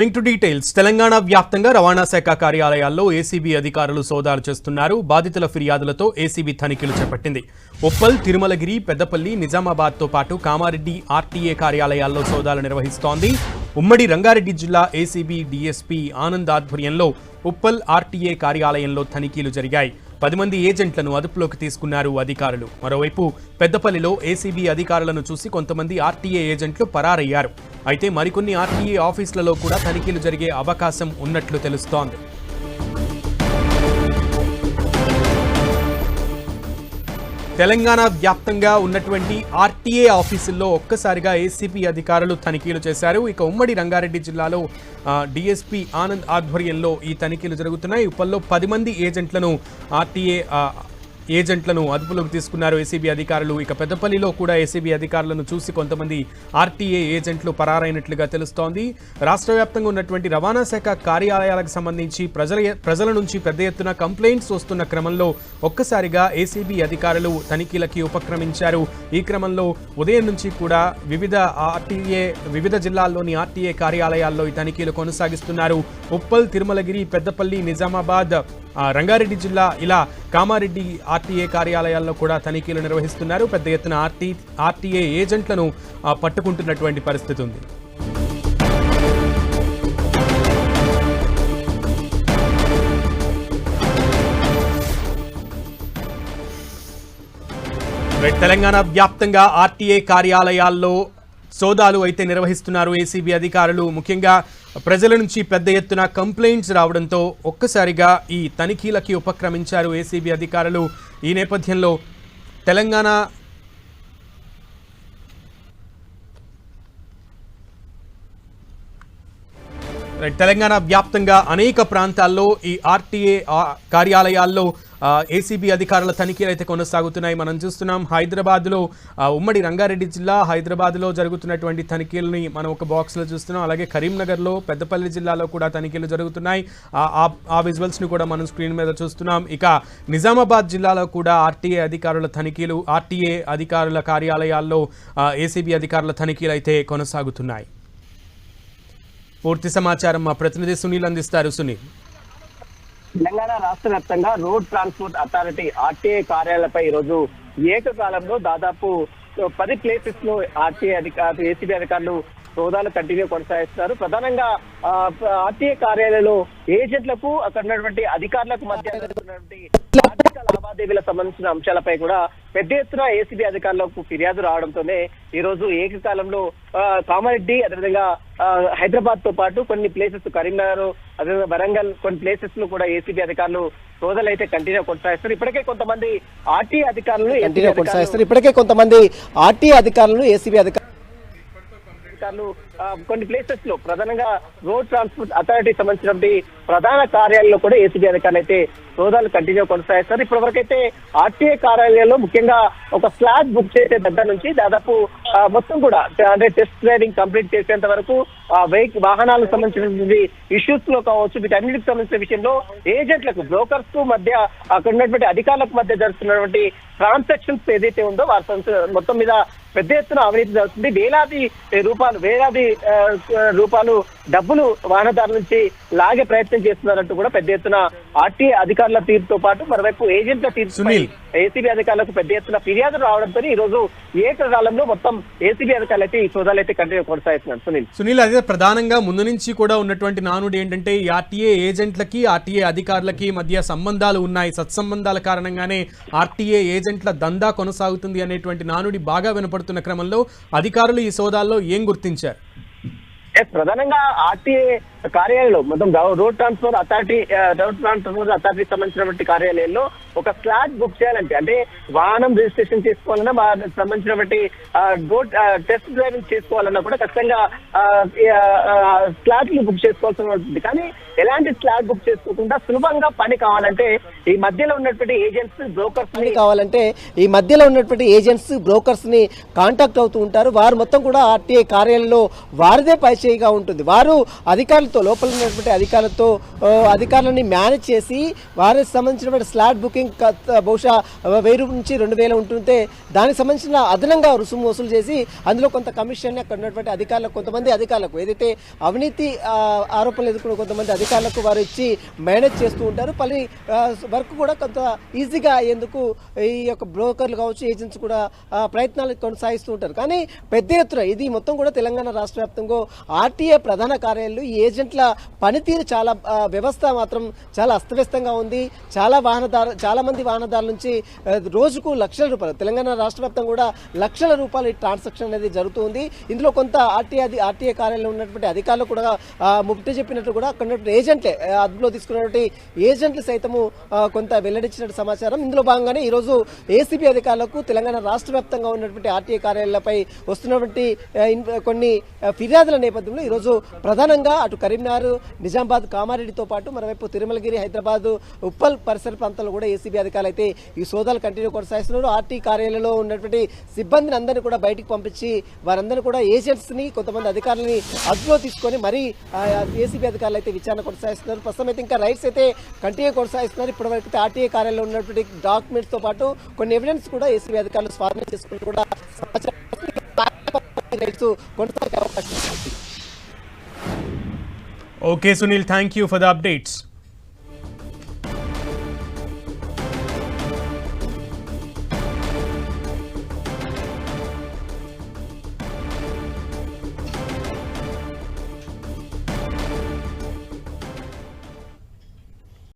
Link to details Telangana వ్యాప్తంగా రవాణా శాఖ కార్యాలయాల్లో ఏసీబీ అధికారులు సోదాలు చేస్తున్నారు. బాధితుల ఫిర్యాదులతో ఏసీబీ తనిఖీలు చేపట్టింది. ఉప్పల్ తిరుమలగిరి పెద్దపల్లి నిజామాబాద్తో పాటు కామారెడ్డి ఆర్టీఏ కార్యాలయాల్లో సోదాలు నిర్వహిస్తోంది. ఉమ్మడి రంగారెడ్డి జిల్లా ఏసీబీ డీఎస్పీ ఆనంద్ ఆధ్వర్యంలో ఉప్పల్ ఆర్టీఏ కార్యాలయంలో తనిఖీలు జరిగాయి. పది మంది ఏజెంట్లను అదుపులోకి తీసుకున్నారు అధికారులు. మరోవైపు పెద్దపల్లిలో ఏసీబీ అధికారులను చూసి కొంతమంది ఆర్టీఏ ఏజెంట్లు పరారయ్యారు. అయితే మరికొన్ని ఆర్టీఏ ఆఫీసులలో కూడా తనిఖీలు జరిగే అవకాశం ఉన్నట్లు తెలుస్తోంది. తెలంగాణ వ్యాప్తంగా ఉన్నటువంటి ఆర్టీఏ ఆఫీసుల్లో ఒక్కసారిగా ఏసీపీ అధికారులు తనిఖీలు చేశారు. ఇక ఉమ్మడి రంగారెడ్డి జిల్లాలో డిఎస్పీ ఆనంద్ ఆధ్వర్యంలో ఈ తనిఖీలు జరుగుతున్నాయి. ఉప్పల్లో పది మంది ఏజెంట్లను ఆర్టీఏ ఏజెంట్లను అదుపులోకి తీసుకున్నారు ఏసీబీ అధికారులు. ఇక పెద్దపల్లిలో కూడా ఏసీబీ అధికారులను చూసి కొంతమంది ఆర్టీఏ ఏజెంట్లు పరారైనట్లుగా తెలుస్తోంది. రాష్ట్ర వ్యాప్తంగా ఉన్నటువంటి రవాణా శాఖ కార్యాలయాలకు సంబంధించి ప్రజల ప్రజల నుంచి పెద్ద ఎత్తున కంప్లైంట్స్ వస్తున్న క్రమంలో ఒక్కసారిగా ఏసీబీ అధికారులు తనిఖీలకి ఉపక్రమించారు. ఈ క్రమంలో ఉదయం నుంచి కూడా వివిధ ఆర్టీఏ వివిధ జిల్లాల్లోని ఆర్టీఏ కార్యాలయాల్లో ఈ తనిఖీలు కొనసాగిస్తున్నారు. ఉప్పల్ తిరుమలగిరి పెద్దపల్లి నిజామాబాద్ రంగారెడ్డి జిల్లా ఇలా కామారెడ్డి ఆర్టీఏ కార్యాలయాల్లో కూడా తనిఖీలు నిర్వహిస్తున్నారు. పెద్ద ఎత్తున ఆర్టీ ఆర్టీఏ ఏజెంట్లను పట్టుకుంటున్నటువంటి పరిస్థితి ఉంది. తెలంగాణ వ్యాప్తంగా ఆర్టీఏ కార్యాలయాల్లో సోదాలు అయితే నిర్వహిస్తున్నారు. ఏసీబీ అధికారులు ముఖ్యంగా ప్రజల నుంచి పెద్ద ఎత్తున కంప్లైంట్స్ రావడంతో ఒక్కసారిగా ఈ తనిఖీలకి ఉపక్రమించారు ఏసీబీ అధికారులు. ఈ నేపథ్యంలో తెలంగాణ తెలంగాణ వ్యాప్తంగా అనేక ప్రాంతాల్లో ఈ ఆర్టీఏ కార్యాలయాల్లో ఏసీబీ అధికారుల తనిఖీలు అయితే కొనసాగుతున్నాయి. మనం చూస్తున్నాం హైదరాబాద్లో ఉమ్మడి రంగారెడ్డి జిల్లా హైదరాబాద్లో జరుగుతున్నటువంటి తనిఖీలని మనం ఒక బాక్స్లో చూస్తున్నాం. అలాగే కరీంనగర్లో పెద్దపల్లి జిల్లాలో కూడా తనిఖీలు జరుగుతున్నాయి. ఆ- ఆ- ఆ విజువల్స్ని కూడా మనం స్క్రీన్ మీద చూస్తున్నాం. ఇక నిజామాబాద్ జిల్లాలో కూడా ఆర్టీఏ అధికారుల తనిఖీలు ఆర్టీఏ అధికారుల కార్యాలయాల్లో ఏసీబీ అధికారుల తనిఖీలు అయితే కొనసాగుతున్నాయి. పూర్తి సమాచారం మా ప్రతినిధి సునీల్ అందిస్తారు. సునీల్. తెలంగాణ రాష్ట్ర వ్యాప్తంగా రోడ్ ట్రాన్స్పోర్ట్ అథారిటీ ఆర్టీఐ కార్యాలయపై ఈరోజు ఏకకాలంలో దాదాపు పది ప్లేసెస్లో ఆర్టీఐ అధికారులు ఏసీబీ అధికారులు సోదాలు కంటిన్యూ కొనసాగిస్తున్నారు ప్రధానంగా ఆ, ఆర్టీఏ కార్యాలయంలో ఏజెంట్లకు అక్కడ ఉన్నటువంటి అధికారులకు మధ్య లావాదేవీలకు సంబంధించిన అంశాలపై కూడా పెద్ద ఎత్తున ఏసీబీ అధికారులకు ఫిర్యాదు రావడంతోనే ఈ రోజు ఏకకాలంలో కామారెడ్డి అదేవిధంగా హైదరాబాద్తో పాటు కొన్ని ప్లేసెస్ కరీంనగర్ అదేవిధంగా వరంగల్ కొన్ని ప్లేసెస్లో కూడా ఏసీబీ అధికారులు సోదాలు అయితే కంటిన్యూ కొనసాగిస్తారు. ఇప్పటికే కొంతమంది ఆర్టీ అధికారులు కంటిన్యూ అధికారులు- కొనసాగిస్తారు. ఇప్పటికే కొంతమంది ఆర్టీ అధికారులను ఏసీబీ అధికారులు అధికారులు కొన్ని ప్లేసెస్లో ప్రధానంగా రోడ్ ట్రాన్స్పోర్ట్ అథారిటీ సంబంధించినటువంటి ప్రధాన కార్యాలయంలో కూడా ఏసీబీ అధికారులు అయితే సోదాలు కంటిన్యూ కొనసాగిస్తారు. ఇప్పటి వరకు అయితే ఆర్టీఏ కార్యాలయంలో ముఖ్యంగా ఒక ఫ్లాట్ బుక్ చేసే దగ్గర నుంచి దాదాపు మొత్తం కూడా అంటే టెస్ట్ డ్రైవింగ్ కంప్లీట్ చేసేంత వరకు వెహికల్ వాహనాలకు సంబంధించినటువంటి ఇష్యూస్లో కావచ్చు వీటన్నిటికి సంబంధించిన విషయంలో ఏజెంట్లకు బ్రోకర్స్కు మధ్య అక్కడ ఉన్నటువంటి అధికారులకు మధ్య జరుగుతున్నటువంటి ట్రాన్సాక్షన్స్ ఏదైతే ఉందో వారి సంస్థ- మొత్తం మీద పెద్ద ఎత్తున అవినీతి జరుగుతుంది. వేలాది రూపాయలు వేలాది రూపాయలు డబ్బులు వాహనదారుల నుంచి లాగే ప్రయత్నం చేస్తున్నారంటూ కూడా పెద్ద ఎత్తున ఆర్టీఏ అధికారుల తీర్పుతో పాటు మరోవైపు ఏజెంట్ల తీర్పు. ఏసీబీ అధికారులకు పెద్ద ఎత్తున ఫిర్యాదులు రావడంతో ఈ రోజు ఏకకాలంలో మొత్తం ఏసీబీ అధికారులు అయితే ఈ సోదాలు అయితే కంటిన్యూ కొనసాగుతున్నారు సునీల్. సునీల్ అదే ప్రధానంగా ముందు నుంచి కూడా ఉన్నటువంటి నానుడు ఏంటంటే ఈ ఆర్టీఏ ఏజెంట్లకి ఆర్టీఏ అధికారులకి మధ్య సంబంధాలు ఉన్నాయి. సత్సంబంధాల కారణంగానే ఆర్టీఏ ఏజెంట్ల దందా కొనసాగుతుంది అనేటువంటి నానుడి బాగా వినపడుతున్న క్రమంలో అధికారులు ఈ సోదాల్లో ఏం గుర్తించారు? ఎస్, ప్రధానంగా ఆర్టీఏ కార్యాలయంలో మొత్తం road transport authority road transport అథారిటీకి సంబంధించినటువంటి కార్యాలయంలో ఒక స్లాట్ బుక్ చేయాలంటే అంటే వాహనం రిజిస్ట్రేషన్ చేసుకోవాలన్నా వారికి సంబంధించినటువంటి రోడ్ టెస్ట్ డ్రైవింగ్ చేసుకోవాలన్నా కూడా ఖచ్చితంగా స్లాట్లు ని బుక్ చేసుకోవాల్సి ఉంటుంది. కానీ ఎలాంటి స్లాట్ బుక్ చేసుకోకుండా సులభంగా పని కావాలంటే ఈ మధ్యలో ఉన్నటువంటి ఏజెంట్స్ బ్రోకర్స్ని పని కావాలంటే ఈ మధ్యలో ఉన్నటువంటి ఏజెంట్స్ బ్రోకర్స్ని కాంటాక్ట్ అవుతూ ఉంటారు. వారు మొత్తం కూడా ఆర్టీఐ కార్యాలయంలో వారిదే పరిచయం చేయిగా ఉంటుంది. వారు అధికారులతో లోపల ఉన్నటువంటి అధికారులతో అధికారులని మేనేజ్ చేసి వారికి సంబంధించినటువంటి స్లాట్ బుకింగ్ బహుశా వెయ్యి నుంచి రెండు వేలు ఉంటుంటే దానికి సంబంధించిన అదనంగా రుసుము వసూలు చేసి అందులో కొంత కమిషన్ అక్కడ ఉన్నటువంటి అధికారులకు కొంతమంది అధికారులకు ఏదైతే అవినీతి ఆరోపణలు ఎదుర్కొన్న కొంతమంది అధికారులకు వారు ఇచ్చి మేనేజ్ చేస్తూ ఉంటారు. పని వర్క్ కూడా కొంత ఈజీగా అయ్యేందుకు ఈ యొక్క బ్రోకర్లు కావచ్చు ఏజెంట్స్ కూడా ప్రయత్నాలు కొనసాగిస్తూ ఉంటారు. కానీ పెద్ద ఎత్తున ఇది మొత్తం కూడా తెలంగాణ రాష్ట్ర వ్యాప్తంగా ఆర్టీఏ ప్రధాన కార్యాలయాలు ఈ ఏజెంట్ల పనితీరు చాలా వ్యవస్థ మాత్రం చాలా అస్తవ్యస్తంగా ఉంది. చాలా వాహనదారు చాలా మంది వాహనదారుల నుంచి రోజుకు లక్షల రూపాయలు తెలంగాణ రాష్ట్ర కూడా లక్షల రూపాయల ట్రాన్సాక్షన్ అనేది జరుగుతుంది ఇందులో కొంత ఆర్టీఏ ఆర్టీఏ కార్యాలయంలో ఉన్నటువంటి అధికారులు కూడా ముప్పి చెప్పినట్టు కూడా అక్కడ ఉన్నటువంటి ఏజెంట్లే అదుపులో తీసుకున్నటువంటి ఏజెంట్లు సైతము కొంత వెల్లడించినట్టు సమాచారం. ఇందులో భాగంగానే ఈరోజు ఏసీబీ అధికారులకు తెలంగాణ రాష్ట్ర వ్యాప్తంగా ఉన్నటువంటి ఆర్టీఏ కార్యాలయాలపై వస్తున్నటువంటి కొన్ని ఫిర్యాదుల నేపథ్యంలో ఈరోజు ప్రధానంగా అటు కరీంనగర్ నిజామాబాద్ కామారెడ్డితో పాటు మరోవైపు తిరుమలగిరి హైదరాబాద్ ఉప్పల్ పరిసర ప్రాంతాల్లో కూడా ఏసీబీ అధికారులు అయితే ఈ సోదాలు కంటిన్యూ కొనసాగిస్తున్నారు. ఆర్టీ కార్యాలయంలో ఉన్నటువంటి సిబ్బందిని అందరినీ కూడా బయటికి పంపించి వారందరూ కూడా ఏజెంట్స్ని కొంతమంది అధికారులని అదుపులో తీసుకొని మరీ ఏసీబీ అధికారులు అయితే విచారణ కొనసాగిస్తున్నారు. ప్రస్తుతం అయితే ఇంకా రైట్స్ అయితే కంటిన్యూ కొనసాగిస్తున్నారు. ఇప్పటివరకు అయితే ఆర్టీఏ కార్యాలయంలో ఉన్నటువంటి డాక్యుమెంట్స్తో పాటు కొన్ని ఎవిడెన్స్ కూడా ఏసీబీ అధికారులు స్వాధీనం చేసుకుని కూడా సమాచారం రైట్స్ కొనసాగే అవకాశం ఉంది. Okay, Sunil, thank you for the updates.